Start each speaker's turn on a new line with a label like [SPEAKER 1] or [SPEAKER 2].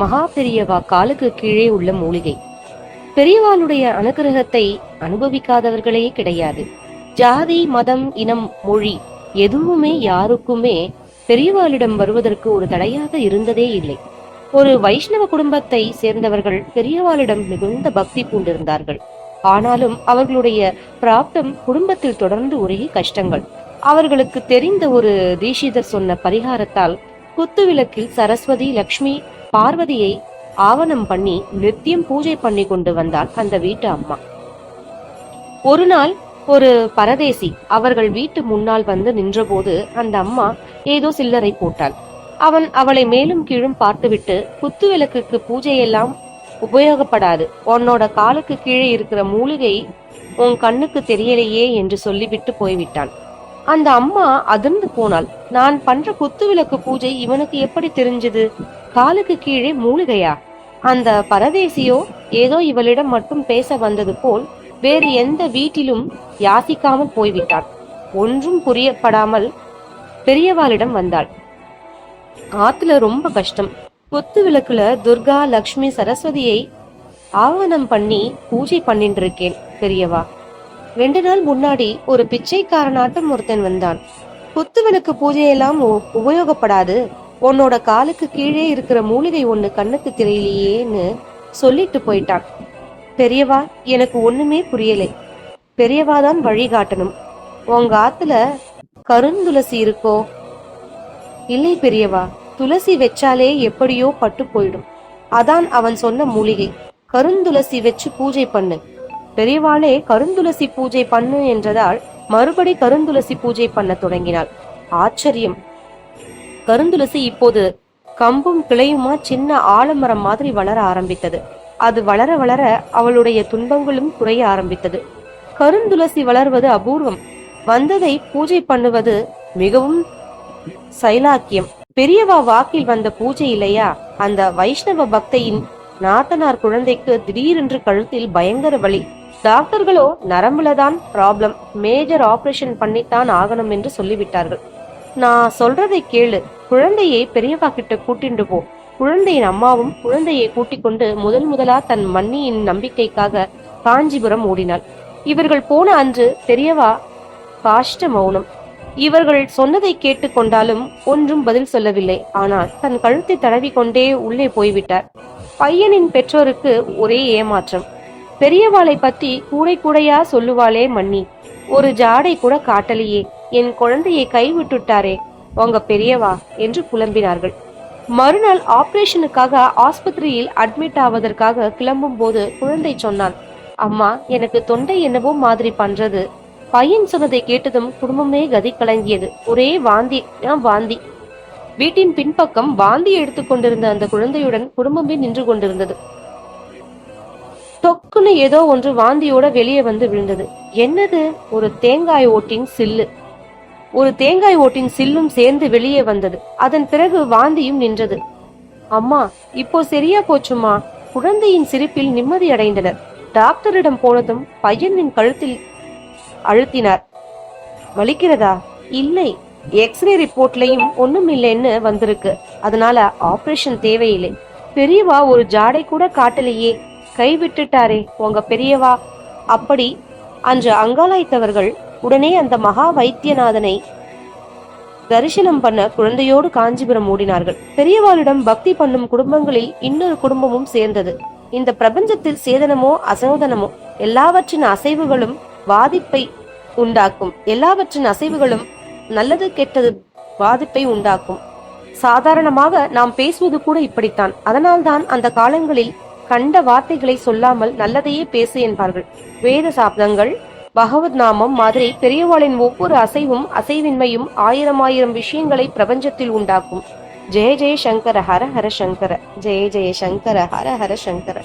[SPEAKER 1] மகா பெரியவா காலுக்கு கீழே உள்ள மூலிகை. பெரியவாளுடைய அனுகிரகத்தை அனுபவிக்காதவர்களே கிடையாது. ஜாதி மதம் இனம் மொழி எதுவுமே யாருக்குமே பெரியவாளிடம் வருவதற்கு ஒரு தடையாக இருந்ததே இல்லை. ஒரு வைஷ்ணவ குடும்பத்தை சேர்ந்தவர்கள் பெரியவாளிடம் மிகுந்த பக்தி பூண்டிருந்தார்கள். ஆனாலும் அவர்களுடைய பிராப்தம் குடும்பத்தில் தொடர்ந்து ஒரே கஷ்டங்கள். அவர்களுக்கு தெரிந்த ஒரு தீஷிதர் சொன்ன பரிகாரத்தால் குத்துவிளக்கில் சரஸ்வதி லக்ஷ்மி பார்வதியை ஆவணம் பண்ணி நித்தியம் பூஜை பண்ணி கொண்டு வந்தாள் அந்த வீட்டு அம்மா. ஒரு நாள் ஒரு பரதேசி அவர்கள் வீட்டு முன்னால் வந்து நின்றபோது அந்த அம்மா ஏதோ சில்லறை போட்டாள். அவன் அவளை மேலும் கீழும் பார்த்துவிட்டு குத்து விளக்குக்கு பூஜையெல்லாம் உபயோகப்படாது. உன்னோட காலுக்கு கீழே இருக்கிற மூலிகை உன் கண்ணுக்கு தெரியலையே என்று சொல்லிவிட்டு போய்விட்டான். அந்த அம்மா அதிர்ந்து போனாள். நான் பண்ற குத்து விளக்கு பூஜை இவனுக்கு எப்படி தெரிஞ்சது? காலுக்கு கீழே மூலிகையா அந்த பரதேசியோ ஏதோ இவளிடம் மட்டும் பேச வந்தது போல் வேறு எந்த வீட்டிலும் யாசிக்காமல் போய்விட்டான் ஒன்றும் புரியப்படாமல் பெரியவாளிடம் வந்தாள். ஆத்துல ரொம்ப கஷ்டம். குத்து விளக்குல துர்கா லக்ஷ்மி சரஸ்வதியை ஆவணம் பண்ணி பூஜை பண்ணிட்டு இருக்கேன் பெரியவா. ரெண்டு நாள் முன்னாடி ஒரு பிச்சைக்காரனாட்டம் ஒருத்தன் வந்தான். குத்து விளக்கு பூஜையெல்லாம் உ- உபயோகப்படாது. உன்னோட காலுக்கு கீழே இருக்கிற மூலிகை ஒண்ணு கண்ணுக்கு தெரியலையேன்னு சொல்லிட்டு போயிட்டான். பெரியவா எனக்கு ஒண்ணுமே புரியலை. பெரியவா தான் வழிகாட்டணும் உங்க ஆத்துல கருந்துளசி இருக்கோ? இல்லை பெரியவா துளசி வச்சாலே எப்படியோ பட்டு போயிடும். அதான் அவன் சொன்ன மூலிகை. கருந்துளசி வச்சு பூஜை பண்ணு. பெரியவாளே கருந்துளசி பூஜை பண்ணு என்றதால் மறுபடி கருந்துளசி பூஜை பண்ண தொடங்கினாள். ஆச்சரியம். கருந்துளசி இப்போது கம்பும் கிளையுமா சின்ன ஆலமரம் மாதிரி வளர ஆரம்பித்தது. அது வளர வளர அவளுடைய துன்பங்களும் குறைய ஆரம்பித்தது. கருந்துளசி வளர்வது அபூர்வம். வந்ததை பூஜை பண்ணுவது மிகவும் சைலாக்கியம். பெரியவா வாக்கில் வந்த பூஜை இல்லையா? அந்த வைஷ்ணவ பக்தையின் நாத்தனார் குழந்தைக்கு திடீரென்று கழுத்தில் பயங்கர வலி. டாக்டர்களோ நரம்புல தான் ப்ராப்ளம் மேஜர் ஆபரேஷன் பண்ணித்தான் ஆகணும் என்று சொல்லிவிட்டார்கள். நான் சொல்றதை கேளு. குழந்தையை பெரியவா கிட்ட கூட்டிண்டு போ. குழந்தையின் அம்மாவும் குழந்தையை கூட்டிக் கொண்டு முதல் முதலா தன் மன்னியின் நம்பிக்கைக்காக காஞ்சிபுரம் ஓடினாள். இவர்கள் போன அன்று பெரியவா காஷ்ட மௌனம். இவர்கள் சொன்னதை கேட்டுக்கொண்டாலும் ஒன்றும் பதில் சொல்லவில்லை. ஆனால் தன் கழுத்தை தடவிக்கொண்டே உள்ளே போய்விட்டார். பையனின் பெற்றோருக்கு ஒரே ஏமாற்றம். பெரியவாளை பத்தி கூடை கூடையா சொல்லுவாளே மன்னி. ஒரு ஜாடை கூட காட்டலையே. என் குழந்தையை கைவிட்டுட்டாரே உங்க பெரியவா என்று புலம்பினார்கள். மறுநாள் ஆபரேஷனுக்காக ஆஸ்பத்திரியில் அட்மிட் ஆவதற்காக கிளம்பும் போது குழந்தை சொன்னான் அம்மா எனக்கு தொண்டை என்னவோ மாதிரி பண்றது. பையன் சொன்னதை கேட்டதும் குடும்பமே கதி கலங்கியது ஒரே வாந்தி வாந்தி. வீட்டின் பின்பக்கம் வாந்தி எடுத்துக்கொண்டிருந்த அந்த குழந்தையுடன் குடும்பமே நின்று கொண்டிருந்தது. தொக்குன்னு ஏதோ ஒன்று வாந்தியோட வெளியே வந்து விழுந்தது. என்னது? ஒரு தேங்காய் ஓட்டின் சில்லு. ஒரு தேங்காய் ஓட்டின் சில்லும் சேர்ந்து வெளியே வந்தது. அதன் பிறகு வாந்தியும் நின்றது. அம்மா இப்போ சரியா போச்சுமா? குழந்தையின் சிரிப்பில் நிம்மதி அடைந்தனர். டாக்டரிடம் போனதும் பையனின் கழுத்தில் அழுத்தினார். வலிக்கிறதா? இல்லை. எக்ஸ்ரே ரிப்போர்ட்லயும் ஒண்ணும் இல்லைன்னு வந்திருக்கு. அதனால ஆபரேஷன் தேவையில்லை. பெரியவா ஒரு ஜாடை கூட காட்டலையே. கை விட்டுட்டாரே உங்க பெரியவா? அப்படி அன்று அங்காலாய்த்தவர்கள் உடனே அந்த மகா வைத்தியநாதனை தரிசனம் பண்ண குழந்தையோடு காஞ்சிபுரம் ஓடினார்கள். பெரியவாளிடம் பக்தி பண்ணும் குடும்பங்களில் இன்னொரு குடும்பமும் சேர்ந்தது. இந்த பிரபஞ்சத்தில் சேதனமோ அசோதனமோ எல்லாவற்றின் அசைவுகளும் பாதிப்பை உண்டாக்கும். எல்லாவற்றின் அசைவுகளும் நல்லது கெட்டது பாதிப்பை உண்டாக்கும். சாதாரணமாக நாம் பேசுவது கூட இப்படித்தான். அதனால்தான் அந்த காலங்களில் கண்ட வார்த்தைகளை சொல்லாமல் நல்லதையே பேசு என்பார்கள். வேத சாப்தங்கள் பகவத் நாமம் மாதிரி பெரியவாளின் ஒவ்வொரு அசைவும் அசைவின்மையும் ஆயிரம் ஆயிரம் விஷயங்களை பிரபஞ்சத்தில் உண்டாக்கும். ஜெய ஜெய சங்கர ஹர ஹர சங்கர. ஜெய ஜெய சங்கர ஹர ஹர சங்கர.